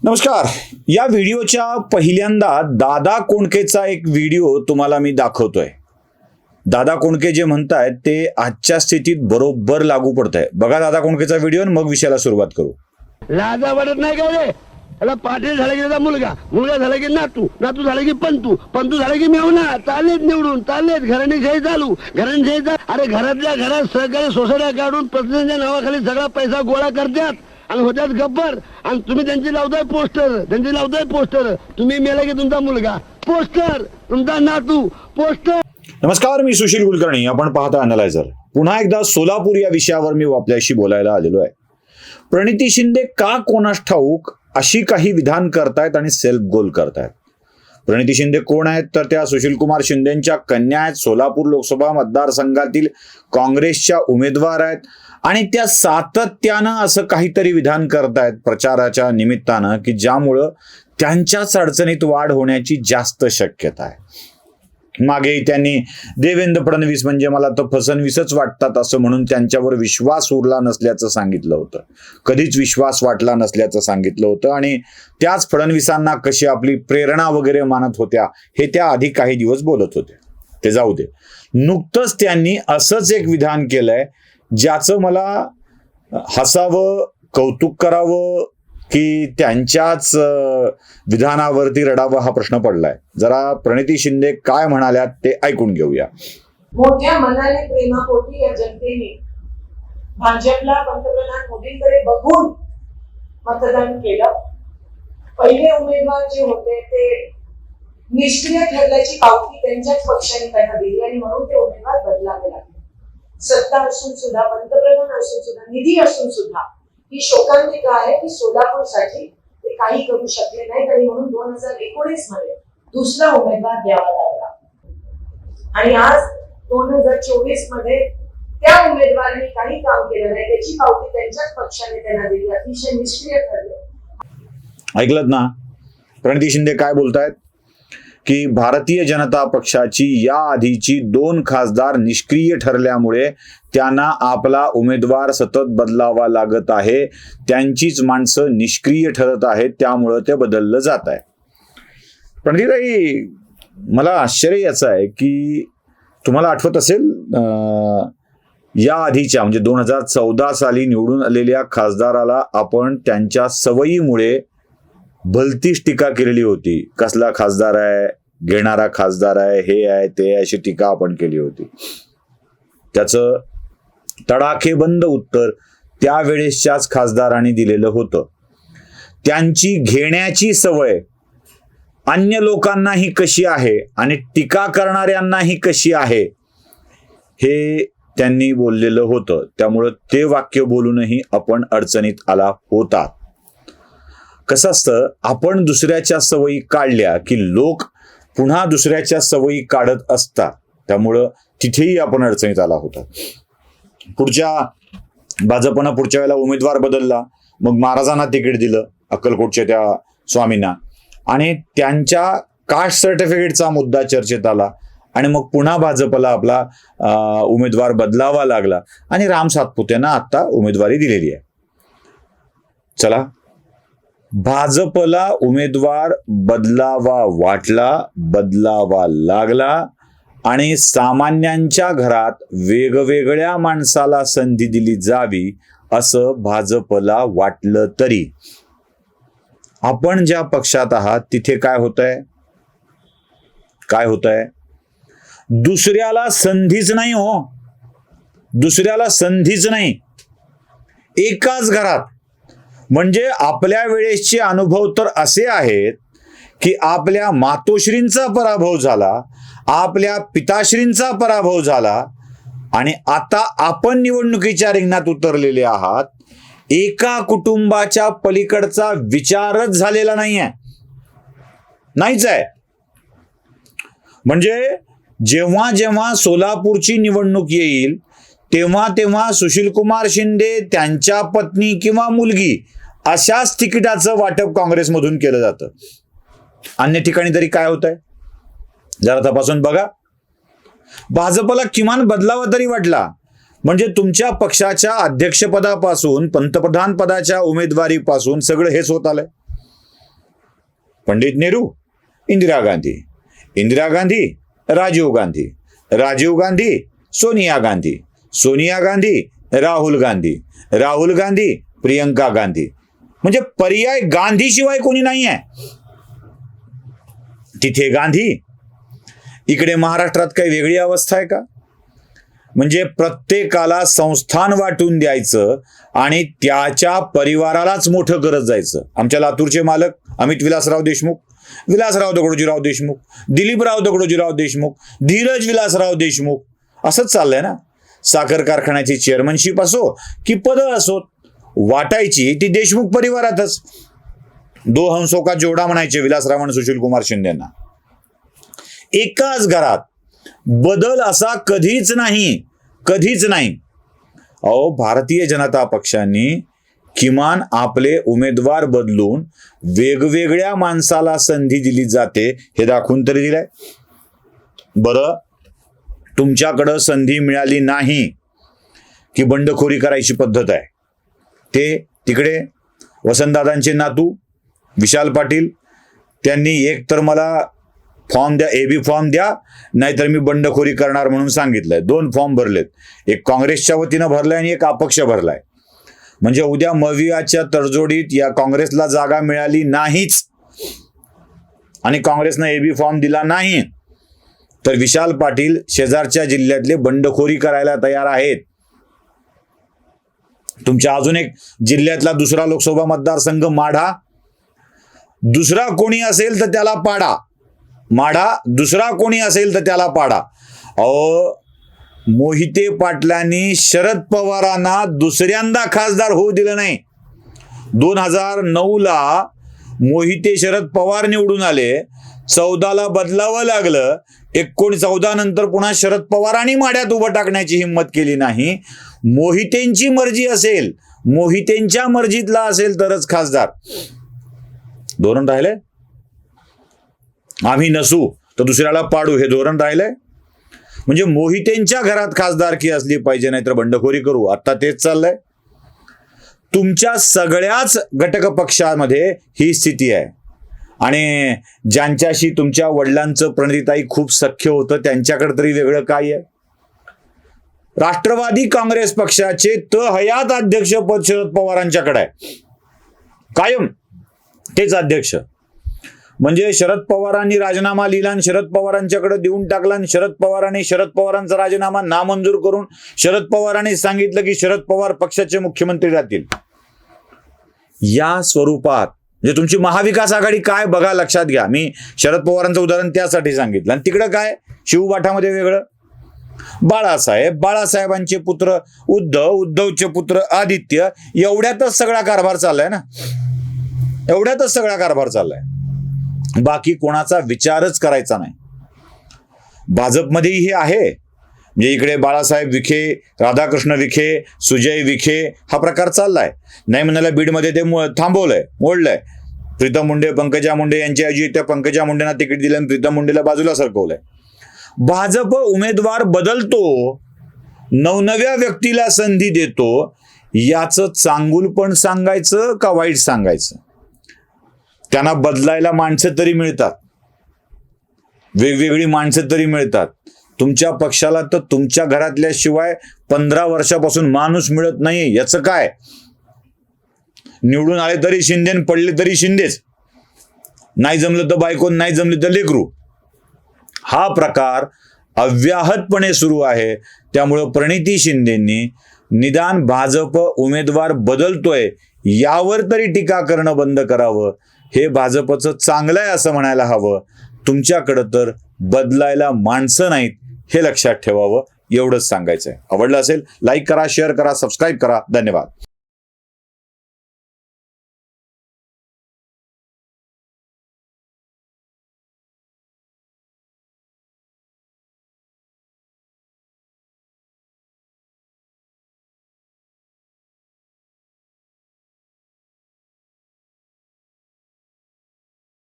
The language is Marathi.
नमस्कार. या व्हिडिओच्या पहिल्यांदा दादा कोंडकेचा एक व्हिडिओ तुम्हाला मी दाखवतोय. दादा कोंडके जे म्हणतायत ते आजच्या स्थितीत बरोबर लागू पडत आहे बघा दादा कोंडकेचा व्हिडिओ आणि मग विषयाला सुरुवात करू. लाजा वाटत नाही का रे? याला पाटील झाला की त्याचा मुलगा मुलगा झाला की नातू नातू झाला की पंतू पंतू झाला की मेवना. चालेत निवडून चालेत घराणेशाही चालू घराणेशाही चालू. अरे घरातल्या घरात सहकारी सोसायट्या काढून प्रतिनिधीच्या नावाखाली सगळा पैसा गोळा करतात. आणि होत्यात गब्बर. आणि तुम्ही त्यांची लावताय पोस्टर. त्यांची लावताय पोस्टर. तुम्ही मेला की तुमचा मुलगा. पोस्टर. तुमचा नातू. पोस्टर. नमस्कार मी सुशील कुलकर्णी. आपण पाहता अनालायझर पुन्हा एकदा सोलापूर या विषयावर मी आपल्याशी बोलायला आलेलो आहे. प्रणिती शिंदे का कोणास ठाऊक अशी काही विधान करतायत आणि सेल्फ गोल करतायत? प्रणिती शिंदे कोण आहेत? तर त्या सुशीलकुमार शिंदेच्या कन्या आहेत. सोलापूर लोकसभा मतदारसंघातील काँग्रेसच्या उमेदवार आहेत. आणि त्या सातत्यानं असं काहीतरी विधान करतायत प्रचाराच्या निमित्तानं की ज्यामुळं त्यांच्याच अडचणीत वाढ होण्याची जास्त शक्यता आहे. मागे त्यांनी देवेंद्र फडणवीस म्हणजे मला तर फसणवीसच वाटतात असं म्हणून त्यांच्यावर विश्वास उरला नसल्याचं सांगितलं होतं. कधीच विश्वास वाटला नसल्याचं सांगितलं होतं आणि त्याच फडणवीसांना कशी आपली प्रेरणा वगैरे मानत होत्या हे त्या आधी काही दिवस बोलत होते. ते जाऊ दे. नुकतंच त्यांनी असंच एक विधान केलंय ज्याचं मला हसावं कौतुक करावं की त्यांच्याच विधानावरती रडावं हा प्रश्न पडलाय. जरा प्रणिती शिंदे काय म्हणाल्यात ते ऐकून घेऊया. मोठ्या मनाने प्रेमापोटी या जनतेने भाजपला पंतप्रधान मोदींकडे बघून मतदान केलं. पहिले उमेदवार जे होते ते निष्क्रिय ठरल्याची पावती त्यांच्याच पक्षाने त्यांना दिली आणि म्हणून ते उमेदवार बदलावे लागले. सत्ता असून सुद्धा पंतप्रधान असून सुद्धा निधी असून सुद्धा ही शोकांतिका आहे की सोलापूरसाठी ते काही करू शकले नाहीत आणि म्हणून दोन हजार एकोणीसमध्ये दुसरा उमेदवार द्यावा लागला. आणि आज दोन हजार चोवीसमध्ये त्या उमेदवारांनी काही काम केलं नाही. त्याची पावती त्यांच्याच पक्षाने त्यांना दिली. अतिशय निष्क्रिय ठरले. ऐकलं ना? प्रणिती शिंदे काय बोलतायत? की भारतीय जनता पक्षाची या आधीची दोन खासदार निष्क्रिय ठरल्यामुळे त्यांना आपला उमेदवार सतत बदलावा लागत आहे. त्यांचीच माणसं निष्क्रिय ठरत आहेत त्यामुळं ते बदललं जात आहे. प्रणिताई मला आश्चर्य याचं आहे की तुम्हाला आठवत असेल या आधीच्या म्हणजे दोन हजार चौदा साली निवडून आलेल्या खासदाराला आपण त्यांच्या सवयीमुळे भलतीच टीका केलेली होती. कसला खासदार आहे घेणारा खासदार आहे हे आहे ते आहे अशी टीका आपण केली होती. त्याचं तडाखेबंद उत्तर त्यावेळेसच्याच खासदारांनी दिलेलं होतं. त्यांची घेण्याची सवय अन्य लोकांनाही कशी आहे आणि टीका करणाऱ्यांनाही कशी आहे हे त्यांनी बोललेलं होतं. त्यामुळं ते वाक्य बोलूनही आपण अडचणीत आला होता कसं असतं? आपण दुसऱ्याच्या सवयी काढल्या की लोक पुन्हा दुसऱ्याच्या सवयी काढत असतात. त्यामुळं तिथेही आपण अडचणीत आला होता. पुढच्या भाजपनं पुढच्या वेळेला उमेदवार बदलला. मग महाराजांना तिकीट दिलं अक्कलकोटच्या त्या स्वामींना. आणि त्यांच्या कास्ट सर्टिफिकेटचा मुद्दा चर्चेत आला. आणि मग पुन्हा भाजपला आपला उमेदवार बदलावा लागला. आणि राम सातपुतेंना आता उमेदवारी दिलेली आहे. चला भाजपला उमेदवार बदलावा वाटला बदलावा लागला आणि सामान्यांच्या घरात वेगवेगळ्या माणसाला संधी दिली जावी असं भाजपला वाटलं तरी. आपण ज्या पक्षात आहात तिथे काय होत आहे काय होत आहे दुसऱ्याला संधीच नाही हो. दुसऱ्याला संधीच नाही. एकाच घरात. म्हणजे आपल्या वेळेसचे अनुभव तर असे आहेत की आपल्या मातोश्रींचा पराभव झाला आपल्या पिताश्रींचा पराभव झाला आणि आता आपण निवडणुकीच्या रिंगणात उतरलेले आहात. एका कुटुंबाच्या पलीकडचा विचारच झालेला नाहीये. नाहीच आहे. म्हणजे जेव्हा जेव्हा सोलापूरची निवडणूक येईल तेव्हा तेव्हा सुशीलकुमार शिंदे त्यांच्या पत्नी किंवा मुलगी अशाच तिकिटाचं वाटप काँग्रेसमधून केलं जातं. अन्य ठिकाणी तरी काय होत आहे जरा तपासून बघा. भाजपला किमान बदलावा तरी वाटला. म्हणजे तुमच्या पक्षाच्या अध्यक्षपदापासून पंतप्रधान पदाच्या उमेदवारीपासून सगळं हेच होत आलंय. पंडित नेहरू इंदिरा गांधी. इंदिरा गांधी राजीव गांधी. राजीव गांधी सोनिया गांधी. सोनिया गांधी राहुल गांधी. राहुल गांधी प्रियंका गांधी. म्हणजे पर्याय गांधी शिवाय कोणी नाही आहे तिथे गांधी. इकडे महाराष्ट्रात काही वेगळी अवस्था आहे का? म्हणजे प्रत्येकाला संस्थान वाटून द्यायचं आणि त्याच्या परिवारालाच मोठं करत जायचं. आमच्या लातूरचे मालक अमित विलासराव देशमुख विलासराव दगडोजीराव देशमुख दिलीपराव दगडोजीराव देशमुख धीरज विलासराव देशमुख असंच चाललंय ना? साखर कारखान्याची चेअरमनशिप असो की पदं असोत वाटायची ती देशमुख परिवारातच. दो हंसोका जोडा म्हणायचे विलासराव आणि सुशील कुमार शिंदेना. एकाच घरात बदल असा कधीच नाही कधीच नाही. अहो भारतीय जनता पक्षांनी किमान आपले उमेदवार बदलून वेगवेगळ्या माणसाला संधी दिली जाते हे दाखवून तरी दिलंय. बरं तुमच्याकडं संधी मिळाली नाही की बंडखोरी करायची पद्धत आहे. ते तिकडे वसंतदादांचे नातू विशाल पाटील त्यांनी एक तर मला फॉर्म द्या ए बी फॉर्म द्या नाहीतर मी बंडखोरी करणार म्हणून सांगितलंय. दोन फॉर्म भरलेत. एक काँग्रेसच्या वतीनं भरलाय आणि एक अपक्ष भरलाय. म्हणजे उद्या मवियाच्या तडजोडीत या काँग्रेसला जागा मिळाली नाहीच. आणि काँग्रेसनं ए बी फॉर्म दिला नाही. तर विशाल पाटील शेजारच्या जिल्ह्यातले बंडखोरी करायला तयार आहेत. तुमच्या अजून एक जिल्ह्यातला दुसरा लोकसभा मतदारसंघ माढा. दुसरा कोणी असेल तर त्याला पाडा. माढा दुसरा कोणी असेल तर त्याला पाडा. अहो मोहिते पाटलांनी शरद पवारांना दुसऱ्यांदा खासदार होऊ दिलं नाही. दोन हजार नऊला मोहिते शरद पवार निवडून आले. चौदाला बदलावं लागलं. एकोणीस चौदा नंतर पुन्हा शरद पवारांनी माड्यात उभं टाकण्याची हिंमत केली नाही. मोहितेंची मर्जी असेल मोहितेंच्या मर्जीतला असेल तरच खासदार. धोरण राहिले आम्ही नसू तर दुसऱ्याला पाडू हे धोरण राहिलंय? म्हणजे मोहितेंच्या घरात खासदारकी असली पाहिजे नाहीतर बंडखोरी करू. आता तेच चाललंय. तुमच्या सगळ्याच घटक पक्षामध्ये ही स्थिती आहे. आणि ज्यांच्याशी तुमच्या वडिलांचं प्रणिताई खूप सख्य होतं त्यांच्याकडे तरी वेगळं काय आहे? राष्ट्रवादी काँग्रेस पक्षाचे त हयात अध्यक्षपद शरद पवारांच्याकडे आहे. कायम तेच अध्यक्ष. म्हणजे शरद पवारांनी राजीनामा लिहिला आणि शरद पवारांच्याकडे देऊन टाकला आणि शरद पवारांनी शरद पवारांचा राजीनामा नामंजूर करून शरद पवारांनी सांगितलं की शरद पवार पक्षाचे मुख्यमंत्री राहतील. या स्वरूपात म्हणजे तुमची महाविकास आघाडी काय बघा लक्षात घ्या. मी शरद पवारांचं उदाहरण त्यासाठी सांगितलं. आणि तिकडं काय? शिवबाठामध्ये वेगळं. बाळासाहेब बाळासाहेबांचे पुत्र उद्धव उद्धवचे पुत्र आदित्य एवढ्यातच सगळा कारभार चाललाय ना? एवढ्यातच सगळा कारभार चाललाय. बाकी कोणाचा विचारच करायचा नाही. भाजपमध्येही हे आहे. म्हणजे इकडे बाळासाहेब विखे राधाकृष्ण विखे सुजय विखे हा प्रकार चाललाय. नाही म्हणाला बीडमध्ये ते थांबवलंय मोडलंय. प्रीतम मुंडे पंकजा मुंडे यांच्या आजी त्या पंकजा मुंडेंना तिकीट दिलं आणि प्रीतम मुंडेला बाजूला सरकवलंय. भाजप उमेदवार बदलतो नवनव्या व्यक्तीला संधी देतो याचं चांगुल पण सांगायचं का वाईट सांगायचं? त्यांना बदलायला माणसं तरी मिळतात. वेगवेगळी माणसं तरी मिळतात. तुमच्या पक्षाला तर तुमच्या घरातल्या शिवाय पंधरा वर्षापासून माणूस मिळत नाही याचं काय? निवडून आले तरी शिंदे पडले तरी शिंदेच. नाही जमलं तर बायकोन नाही जमली तर लेकरू. हा प्रकार अव्याहतपणे सुरू आहे. त्यामुळं प्रणिती शिंदेंनी निदान भाजप उमेदवार बदलतोय यावर तरी टीका करणं बंद करावं. हे भाजपचं चांगलं आहे असं म्हणायला हवं. तुमच्याकडं तर बदलायला माणसं नाहीत. हे लक्षात ठेवावं एवढंच सांगायचं आहे आवडलं असेल लाईक करा शेअर करा सबस्क्राईब करा. धन्यवाद.